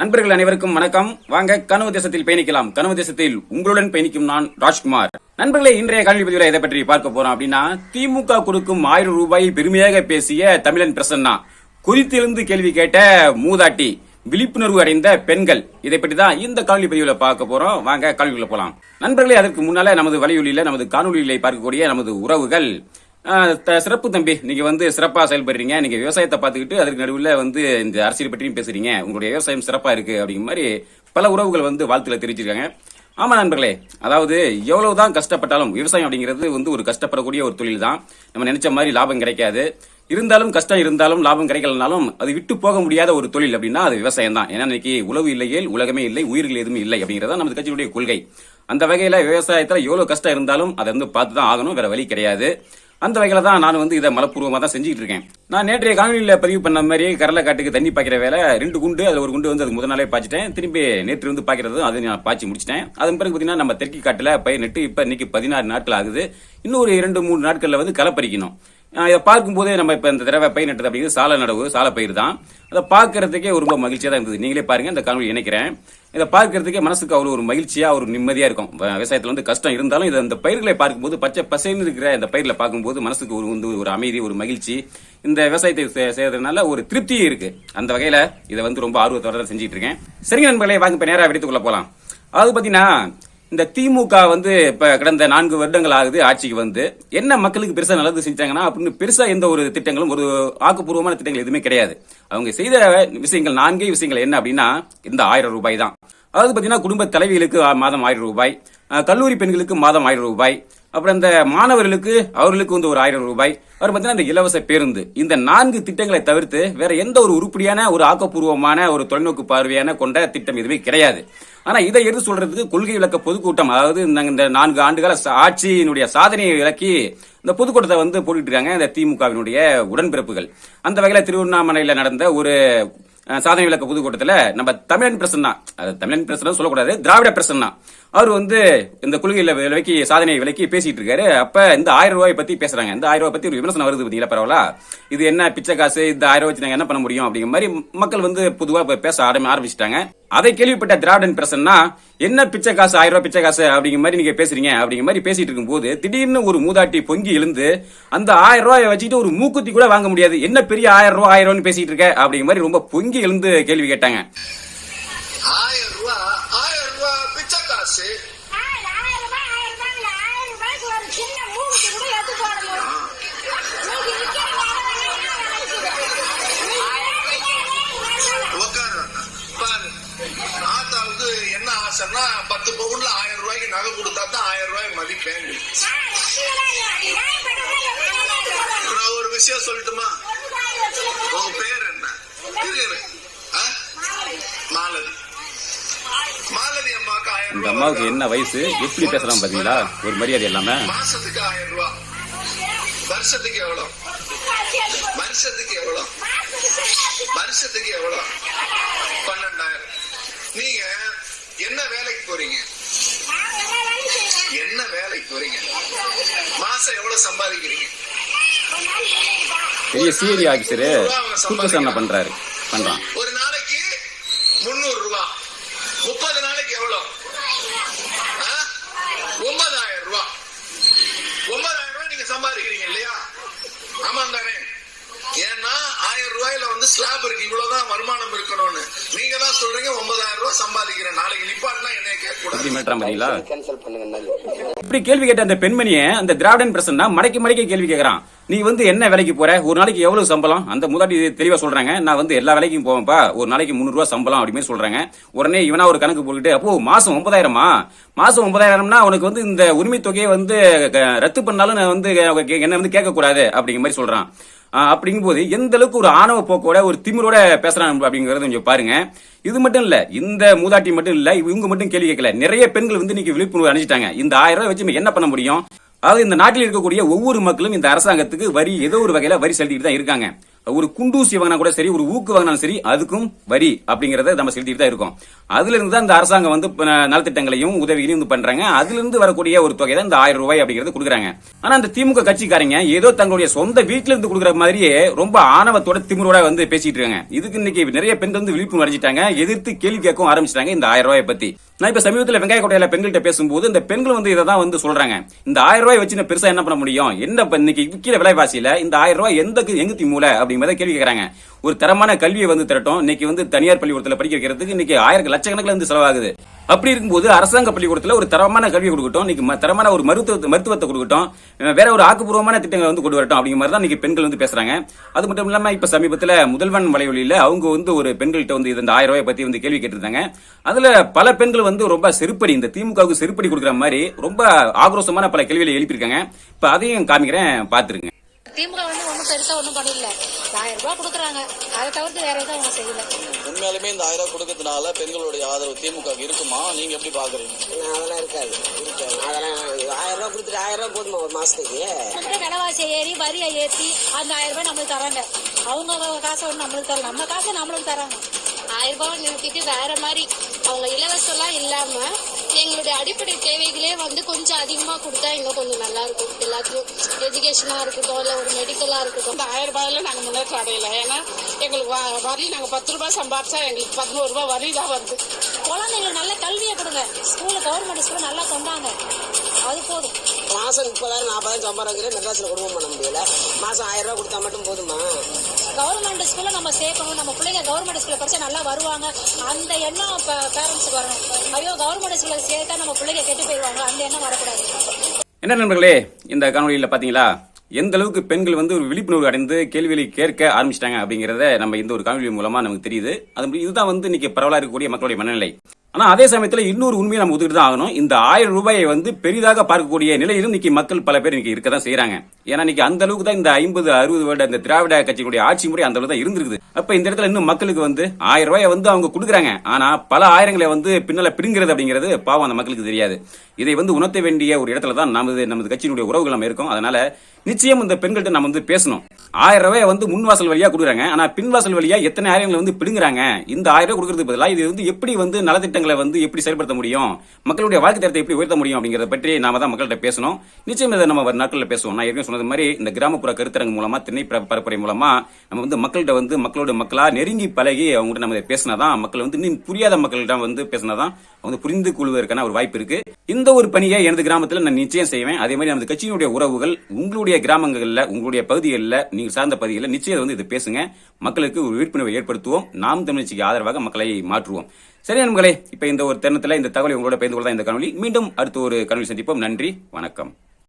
நண்பர்கள் அனைவருக்கும் வணக்கம். வாங்க கனவு தேசத்தில் பயணிக்கலாம். கனவு தேசத்தில் உங்களுடன் பயணிக்கும் நான் ராஜ்குமார். நண்பர்களே இன்றைய காணொலி பதிவில் எதை பற்றி பார்க்க போறோம் அப்படின்னா திமுக கொடுக்கும் ஆயிரம் ரூபாயை பெருமையாக பேசிய தமிழன் பிரசன்னா. குறித்திருந்து கேள்வி கேட்ட மூதாட்டி விழிப்புணர்வு அடைந்த பெண்கள். இதை பற்றி தான் இந்த காணொலி பதிவில் பார்க்க போறோம். வாங்க காணொலிக்குள்ள போலாம். நண்பர்களே அதற்கு முன்னால நமது வலையொலியில நமது காணொலிகளை பார்க்கக்கூடிய நமது உறவுகள். சிறப்பு தம்பி நீங்க வந்து சிறப்பா செயல்படுறீங்க. நீங்க விவசாயத்தை பார்த்துக்கிட்டு அதுக்கு நடுவில் வந்து இந்த அரசியல் பற்றியும் பேசுறீங்க. உங்களுடைய விவசாயம் சிறப்பா இருக்கு அப்படிங்கிற மாதிரி பல உறவுகள் வந்து வாழ்த்துல தெரிவிச்சிருக்காங்க. ஆமா நண்பர்களே அதாவது எவ்வளவுதான் கஷ்டப்பட்டாலும் விவசாயம் அப்படிங்கிறது வந்து ஒரு கஷ்டப்படக்கூடிய ஒரு தொழில் தான் நம்ம நினைச்ச மாதிரி லாபம் கிடைக்காது. இருந்தாலும் கஷ்டம் இருந்தாலும் லாபம் கிடைக்கலனாலும் அது விட்டு போக முடியாத ஒரு தொழில் அப்படின்னா அது விவசாயம் தான் ஏன்னா இன்னைக்கு உழவு இல்லையேல் உலகமே இல்லை உயிர்கள் எதுவுமே இல்லை அப்படிங்கறத நமது கட்சியுடைய கொள்கை. அந்த வகையில விவசாயத்துல எவ்வளவு கஷ்டம் இருந்தாலும் அதை வந்து பார்த்து தான் ஆகணும் வேற வழி கிடையாது. அந்த வகையில் தான் நான் வந்து இதை மலப்பூர்வமாக தான் செஞ்சுட்டு இருக்கேன். நான் நேற்றைய காணொலியில் பதிவு பண்ண மாதிரி கடலை காட்டுக்கு தண்ணி பாய்க்கிற வேலை ரெண்டு குண்டு அதில் ஒரு குண்டு வந்து அது முதல் நாளே பாய்ச்சிட்டேன். திரும்பி நேற்று வந்து பாய்க்கிறது அதை நான் பாய்ச்சி முடிச்சிட்டேன். அதன் பிறகு பார்த்தீங்கன்னா நம்ம தெற்கு காட்டில் பயிர் நட்டு இப்போ இன்னைக்கு பதினாறு நாட்கள் ஆகுது. இன்னும் ஒரு இரண்டு மூணு நாட்களில் வந்து களை பறிக்கணும். இதை பார்க்கும்போதே நம்ம இப்போ இந்த தடவை பயிர் நட்டது அப்படிங்கிறது சாலை நடவு சாலை பயிர் தான். அதை பார்க்கறதுக்கே ரொம்ப மகிழ்ச்சியாக தான் இருந்தது நீங்களே பாருங்க இந்த காணொலி இணைக்கிறேன். இதை பார்க்கறதுக்கே மனசுக்கு அவ்வளோ ஒரு மகிழ்ச்சியாக ஒரு நிம்மதியாக இருக்கும். விவசாயத்தில் வந்து கஷ்டம் இருந்தாலும் இதை அந்த பயிர்களை பார்க்கும்போது பச்சை பசைன்னு இருக்கிற இந்த பயிரில் பார்க்கும்போது மனசுக்கு ஒரு வந்து ஒரு அமைதி ஒரு மகிழ்ச்சி. இந்த விவசாயத்தை செய்யறதுனால ஒரு திருப்தி இருக்கு. அந்த வகையில் இதை வந்து ரொம்ப ஆர்வத்தோட தான் செஞ்சுட்டு இருக்கேன். சரிங்க நண்பர்களே வாங்க இப்போ நேராக வெடித்துக்குள்ள போகலாம் அது பார்த்தீங்கன்னா இந்த திமுக வந்து இப்போ கடந்த நான்கு வருடங்கள் ஆகுது ஆட்சிக்கு வந்து. என்ன மக்களுக்கு பெருசாக நல்லது செஞ்சாங்கன்னா அப்படின்னு பெருசாக எந்த ஒரு திட்டங்களும் ஒரு ஆக்கப்பூர்வமான திட்டங்கள் எதுவுமே கிடையாது. அவங்க செய்த விஷயங்கள் நான்கே விஷயங்கள் என்ன அப்படின்னா இந்த ஆயிரம் ரூபாய் தான் அதாவது பார்த்தீங்கன்னா குடும்ப தலைவிகளுக்கு மாதம் ஆயிரம் ரூபாய். கல்லூரி பெண்களுக்கு மாதம் ஆயிரம் ரூபாய். அப்புறம் இந்த மாணவர்களுக்கு அவர்களுக்கு வந்து ஒரு ஆயிரம் ரூபாய். அப்புறம் பார்த்தீங்கன்னா இந்த இலவச பேருந்து. இந்த நான்கு திட்டங்களை தவிர்த்து வேற எந்த ஒரு உருப்படியான ஒரு ஆக்கப்பூர்வமான ஒரு தொலைநோக்கு பார்வையான கொண்ட திட்டம் எதுவுமே கிடையாது. ஆனா இதை எடுத்து சொல்றதுக்கு கொள்கை விளக்க பொதுக்கூட்டம் அதாவது இந்த- இந்த நான்கு ஆண்டுகால ஆட்சியினுடைய சாதனையை விளக்கி இந்த பொதுக்கூட்டத்தை வந்து போட்டுட்டு இருக்காங்க இந்த திமுகவினுடைய உடன்பிறப்புகள். அந்த வகையில் திருவண்ணாமலையில் நடந்த ஒரு சாதனை விளக்க புதுக்கூட்டத்தில் நம்ம தமிழன் பிரசன்னா அது தமிழன் பிரசன் சொல்லக்கூடாது திராவிட பிரசன்னா. அவர் வந்து இந்த கொள்கையில விலக்கி சாதனை விலக்கி பேசிட்டு இருக்காரு. அப்ப இந்த ஆயிரம் ரூபாய் பத்தி பேசுறாங்க. இந்த ஆயிரம் ரூபாய் பத்தி ஒரு விமர்சனம் வருது பாத்தீங்களா பரவாயில்ல? இது என்ன பிச்சை காசு? இந்த ஆயிரம் ரூபாய் வச்சு நாங்க என்ன பண்ண முடியும் அப்படிங்கிற மாதிரி மக்கள் வந்து பொதுவாக பேச ஆரம்பி- ஆரம்பிச்சிட்டாங்க. அதை கேள்விப்பட்ட திராவிடன் பிரசன்னா என்ன பிச்சை காசு ஆயிரம் ரூபாய் பிச்சை காசு? அப்படிங்கிற மாதிரி நீங்க பேசுறீங்க. அப்படிங்கிற மாதிரி பேசிட்டு இருக்கும்போது திடீர்னு ஒரு மூதாட்டி பொங்கி எழுந்து அந்த ஆயிரம் ரூபாய் வச்சுட்டு ஒரு மூக்குத்தி கூட வாங்க முடியாது. என்ன பெரிய ஆயிரம் ரூபாய் ஆயிரம் ரூபாய்னு பேசிட்டு இருக்க? அப்படிங்கிற மாதிரி ரொம்ப பொங்கி எழுந்து கேள்வி கேட்டாங்க. ஆசைன்னா பத்து பவுன்ல ஆயிரம் ரூபாய்க்கு நகை கொடுத்தா தான் ஆயிரம் ரூபாய் மதிப்பேன் நான் ஒரு விஷயம் சொல்லட்டுமா? உங்க பேர் என்ன? மாலதி. மாலதி அம்மாக்கு ஆயிரம் இந்த ரூபாய் அம்மாவுக்கு என்ன வயசு? எப்படி பேசலாம் பாத்தீங்களா? ஒரு மரியாதை இல்லாம. மாசத்துக்கு ஆயிரம் ரூபாய் வருஷத்துக்கு எவ்வளவு வருஷத்துக்கு எவ்வளவு வருஷத்துக்கு எவ்வளவு பன்னெண்டாயிரம். நீங்க என்ன வேலைக்கு போறீங்க? என்ன வேலைக்கு போறீங்க? மாசம் எவ்வளவு சம்பாதிக்கிறீங்க? பெரிய சிஐடி ஆபீசரு குறுக்கசாரணை பண்றாரு. பண்றான். ஒரு நாளைக்கு முன்னூறு ரூபாய் முப்பது நாளைக்கு எவ்வளவு? ஒன்பதாயிரம் ரூபாய் ஒன்பதாயிரம் ரூபாய் நீங்க சம்பாதிக்கிறீங்க இல்லையா? ஆமா தானே. ஏன்னா ரூபாயில வந்து ஸ்லாப் இருக்கு இவ்வளவுதான் வருமானம் இருக்கணும்னு. நீங்க தான் சொல்றீங்க ஒன்பதாயிரம் ரூபாய் சம்பாதிக்கிறேன். நாளைக்கு நிப்பாட்டினா என்னைய கேட்க கூடாது கேன்சல் பண்ணுங்க இப்படி கேள்வி கேட்ட அந்த பெண்மணியை அந்த திராவிடன் பிரசன்னா மடக்கி மடக்கி கேள்வி கேக்குறான் நீ வந்து என்ன வேலைக்கு போற? ஒரு நாளைக்கு எவ்வளவு சம்பளம்? அந்த முதாட்டி தெளிவா சொல்றாங்க நான் வந்து எல்லா வேலைக்கும் போவேன்ப்பா. ஒரு நாளைக்கு முந்நூறு ரூபாய் சம்பளம் அப்படின்னு சொல்றாங்க. உடனே இவனா ஒரு கணக்கு போட்டுட்டு அப்போ மாசம் ஒன்பதாயிரமா? மாசம் ஒன்பதாயிரம்னா உனக்கு வந்து இந்த உரிமை தொகையை வந்து ரத்து பண்ணாலும் நான் வந்து கே- என்ன வந்து கேட்க கூடாது அப்படிங்கிற மாதிரி சொல்றான். அப்படிங்கும் அப்படிங்கும்போது எந்த அளவுக்கு ஒரு ஆணவ போக்கோட ஒரு திமிரோட பேசுறாங்க அப்படிங்கறத கொஞ்சம் பாருங்க. இது மட்டும் இல்ல இந்த மூதாட்டி மட்டும் இல்ல இவங்க மட்டும் கேள்வி கேட்கல. நிறைய பெண்கள் வந்து இன்னைக்கு விழிப்புணர்வு அணிஞ்சிட்டாங்க. இந்த ஆயிரம் ரூபாய் வச்சு நம்ம என்ன பண்ண முடியும்? அதாவது இந்த நாட்டில் இருக்கக்கூடிய ஒவ்வொரு மக்களும் இந்த அரசாங்கத்துக்கு வரி ஏதோ ஒரு வகையில வரி செலுத்திட்டு தான் இருக்காங்க. ஒரு குண்டூசி வாங்கினா கூட சரி ஒரு ஊக்கு வாங்கினாலும் சரி அதுக்கும் வரி அப்படிங்கறத நம்ம செலுத்திட்டு தான் இருக்கோம். அதுல இருந்து தான் இந்த அரசாங்கம் வந்து நலத்திட்டங்களையும் உதவிகளையும் வந்து பண்றாங்க. அதுல இருந்து வரக்கூடிய ஒரு தொகை தான் இந்த ஆயிரம் ரூபாய் அப்படிங்கறது கொடுக்குறாங்க. ஆனா அந்த திமுக கட்சிக்காரங்க ஏதோ தங்களுடைய சொந்த வீட்டுல இருந்து கொடுக்குற மாதிரியே ரொம்ப ஆணவத்தோட திமிரோட வந்து பேசிட்டு இருக்காங்க. இதுக்கு இன்னைக்கு நிறைய பெண்கள் வந்து விழிப்புணர்வு அடைஞ்சிட்டாங்க. எதிர்த்து கேள்வி கேட்கவும் ஆரம்பிச்சிட்டாங்க இந்த ஆயிரம் ரூபாய் பத்தி. நான் இப்ப சமீபத்தில் வெங்காய கோட்டையில பெண்கள்கிட்ட பேசும்போது இந்த பெண்கள் வந்து இதை தான் வந்து சொல்றாங்க. இந்த ஆயிரம் ரூபாய் வச்சு பெருசா என்ன பண்ண முடியும்? என்ன இன்னைக்கு விக்கிற விலைவாசியில இந்த ஆயிரம் ரூபாய் எந்த எங்க மூல அப்படிங்கிறத கேள்வி கேக்குறாங்க. ஒரு தரமான கல்வியை வந்து திரட்டும். இன்னைக்கு வந்து தனியார் பள்ளிக்கூடத்தில் படிக்க வைக்கிறதுக்கு இன்னைக்கு ஆயிரம் லட்சக்கணக்கில் வந்து செலவாகுது. அப்படி இருக்கும்போது அரசாங்க பள்ளிக்கூடத்தில் ஒரு தரமான கல்வி கொடுக்கட்டும். இன்னைக்கு தரமான ஒரு மருத்துவ மருத்துவத்தை கொடுக்கட்டும். வேற ஒரு ஆக்கப்பூர்வமான திட்டங்களை வந்து கொண்டு வரட்டும் அப்படிங்கிற மாதிரி தான் இன்னைக்கு பெண்கள் வந்து பேசுறாங்க. அது மட்டும் இல்லாமல் இப்போ சமீபத்தில் முதல்வன் வலைவலியில அவங்க வந்து ஒரு பெண்கள்கிட்ட வந்து இந்த ஆயிரம் ரூபாய் பற்றி வந்து கேள்வி கேட்டிருந்தாங்க. அதில் பல பெண்கள் வந்து ரொம்ப செருப்படி இந்த திமுகவுக்கு செருப்படி கொடுக்குற மாதிரி ரொம்ப ஆக்ரோஷமான பல கேள்விகளை எழுப்பியிருக்காங்க. இப்போ அதையும் காமிக்கிறேன் பார்த்துருங்க திமுக வந்து ஒன்றும் பெருசா ஒன்றும் பண்ணல. ஆயிரம் ரூபாய் கொடுக்குறாங்க. அதை தவிர்த்து வேற எதுவும் அவங்க செய்யல. உண்மையாலுமே இந்த ஆயிரம் ரூபாய் கொடுக்கறதுனால பெண்களுடைய ஆதரவு திமுக இருக்குமா? நீங்க எப்படி பாக்குறீங்க? அதெல்லாம் இருக்காது. இருக்காது. அதெல்லாம் ஆயிரம் ரூபாய் கொடுத்துட்டு ஆயிரம் ரூபாய் போதுமா ஒரு மாசத்துக்கு? விலைவாசியை ஏறி வரியை ஏற்றி அந்த ஆயிரம் ரூபாய் நம்மளுக்கு தராங்க. அவங்க காசை ஒன்று நம்மளுக்கு தரல. நம்ம காசை நம்மளுக்கு தராங்க. ஆயிரம் ரூபாய் நிறுத்திட்டு வேற மாதிரி அவங்க இலவசம்லாம் இல்லாம எங்களுடைய அடிப்படை தேவைகளே வந்து கொஞ்சம் அதிகமா கொடுத்தா இன்னும் கொஞ்சம் நல்லா இருக்கும். எல்லாத்தையும் எஜுகேஷனா இருக்கட்டும் இல்ல ஒரு மெடிக்கலா இருக்கட்டும். இந்த ஆயிரம் ரூபாயில நாங்க முன்னேற்றம் அடையல. ஏன்னா எங்களுக்கு வரி நாங்க பத்து ரூபாய் சம்பாரிச்சா எங்களுக்கு பதினோரு ரூபாய் வரி தான் வருது. குழந்தைங்களுக்கு நல்ல கல்வியை கொடுங்க. ஸ்கூல்ல கவர்மெண்ட் ஸ்கூல் நல்லா கொண்டாங்க அது போதும். மாசம் முப்பதாயிரம் நாற்பதாயிரம் சம்பாதிக்கிற மெட்ராஸ்ல குடும்பம் பண்ண முடியல. மாசம் ஆயிரம் ரூபாய் கொடுத்தா மட்டும் போதுமா? கவர்மெண்ட் ஸ்கூல்ல நம்ம சேர்க்கணும். நம்ம பிள்ளைங்க கவர்மெண்ட் ஸ்கூல்ல படிச்சா நல்லா வருவாங்க. அந்த எண்ணம் பேரண்ட்ஸுக்கு வரணும். ஐயோ கவர்மெண்ட் ஸ்கூல்ல சேர்த்தா நம்ம பிள்ளைங்க கெட்டு போயிடுவாங்க. அந்த எண்ணம் வரக்கூடாது. என்ன நண்பர்களே இந்த காணொலியில பாத்தீங்களா? எந்த அளவுக்கு பெண்கள் வந்து ஒரு விழிப்புணர்வு அடைந்து கேள்விகளை கேட்க ஆரம்பிச்சிட்டாங்க அப்படிங்கறத நம்ம இந்த ஒரு காணொலி மூலமா நமக்கு தெரியுது. அது இதுதான் வந்து இன்னைக்கு பரவலா இருக்கக்கூடிய மக்களுடைய மனநிலை. ஆனால் அதே சமயத்தில் இன்னொரு உண்மையை நம்ம ஒதுக்கிட்டு தான் ஆகணும். இந்த ஆயிரம் ரூபாயை வந்து பெரிதாக பார்க்கக்கூடிய நிலையிலும் இன்னைக்கு மக்கள் பல பேர் இன்னைக்கு இருக்க தான் செய்கிறாங்க ஏன்னா இன்னைக்கு அந்த அளவுக்கு தான் இந்த ஐம்பது அறுபது வருட இந்த திராவிட கட்சியினுடைய ஆட்சி முறை அந்த அளவுக்கு தான் இருந்திருக்குது. அப்போ இந்த இடத்துல இன்னும் மக்களுக்கு வந்து ஆயிரம் ரூபாயை வந்து அவங்க கொடுக்குறாங்க. ஆனால் பல ஆயிரங்களை வந்து பின்னால் பிடுங்கிறது அப்படிங்கிறது பாவம் அந்த மக்களுக்கு தெரியாது. இதை வந்து உணர்த்த வேண்டிய ஒரு இடத்துல தான் நமது நமது கட்சியினுடைய உறவுகள் நம்ம இருக்கோம். அதனால நிச்சயம் இந்த பெண்கள்கிட்ட நம்ம வந்து பேசணும். ஆயிரம் ரூபாய் வந்து முன்வாசல் வழியா கொடுக்குறாங்க. ஆனா பின்வாசல் வழியா எத்தனை ஆயிரங்களை வந்து பிடுங்குறாங்க? இந்த ஆயிரம் ரூபாய் கொடுக்கறதுக்கு பதிலாக இது வந்து எப்படி வந்து நலத்திட்டங்களை வந்து எப்படி செயல்படுத்த முடியும்? மக்களுடைய வாழ்க்கை தரத்தை எப்படி உயர்த்த முடியும் அப்படிங்கறத பற்றி நாம தான் மக்கள்கிட்ட பேசணும். நிச்சயம் இதை நம்ம நாட்களில் பேசுவோம். நான் ஏற்கனவே சொன்னது மாதிரி இந்த கிராமப்புற கருத்தரங்கு மூலமா திண்ணை பரப்புரை மூலமா நம்ம வந்து மக்கள்கிட்ட வந்து மக்களோட மக்களா நெருங்கி பழகி அவங்ககிட்ட நம்ம இதை பேசினாதான் மக்கள் வந்து இன்னும் புரியாத மக்கள்கிட்ட வந்து பேசினாதான் அவங்க வந்து புரிந்து கொள்வதற்கான ஒரு வாய்ப்பு இருக்கு. இந்த ஒரு பணியை எனது கிராமத்தில் நான் நிச்சயம் செய்வேன். அதே மாதிரி நமது கட்சியினுடைய உறவுகள் உங்களுடைய கிராமங்களில் உங்களுடைய பகுதிகளில் நீங்க சார்ந்த பகுதிகளில் நிச்சயம் வந்து இதை பேசுங்க. மக்களுக்கு ஒரு விழிப்புணர்வை ஏற்படுத்துவோம். நாம் தமிழ்ச்சிக்கு ஆதரவாக மக்களை மாற்றுவோம். சரி நண்பர்களே இப்ப இந்த ஒரு தருணத்தில் இந்த தகவலை உங்களோட பகிர்ந்து கொள்ள இந்த காணொலி மீண்டும் அடுத்த ஒரு காணொலி சந்திப்போம். நன்றி வணக்கம்.